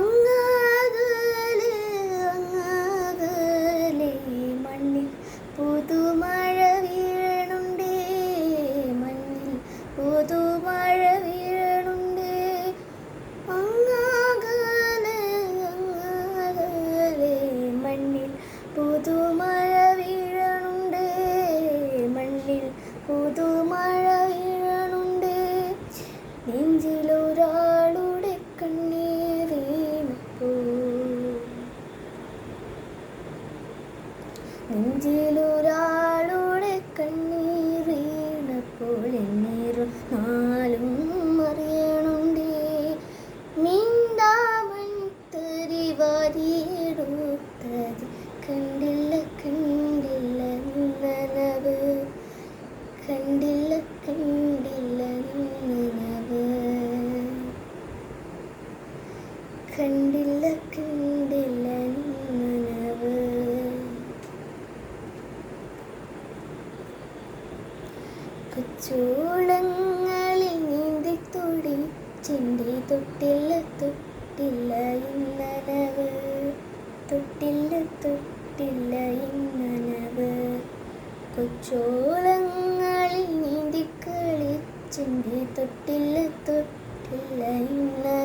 嗯。നെഞ്ചിലൊരാളുടെ കണ്ണീറീണപ്പോൾ എന്നിരുന്നാലും നാലും അറിയണുണ്ടേ. മിണ്ടാമൻ തെറി വാരിയെടുത്തത് കണ്ടില്ല കണ്ടില്ല നനവ് കണ്ടില്ല കണ്ടില്ല നനവ് കണ്ടില്ല കണ്ടില്ല കൊച്ചോളങ്ങളിൽ നീന്തി തൊടി ചിണ്ടി തൊട്ടില്ല തൊട്ടില്ല ഇന്നനവ്. തൊട്ടില്ല തൊട്ടില്ല ഇന്നനവ്. കൊച്ചോളങ്ങളിൽ നീന്തി കളിച്ചിണ്ടി തൊട്ടില്ല തൊട്ടില്ല ഇന്നനവ്.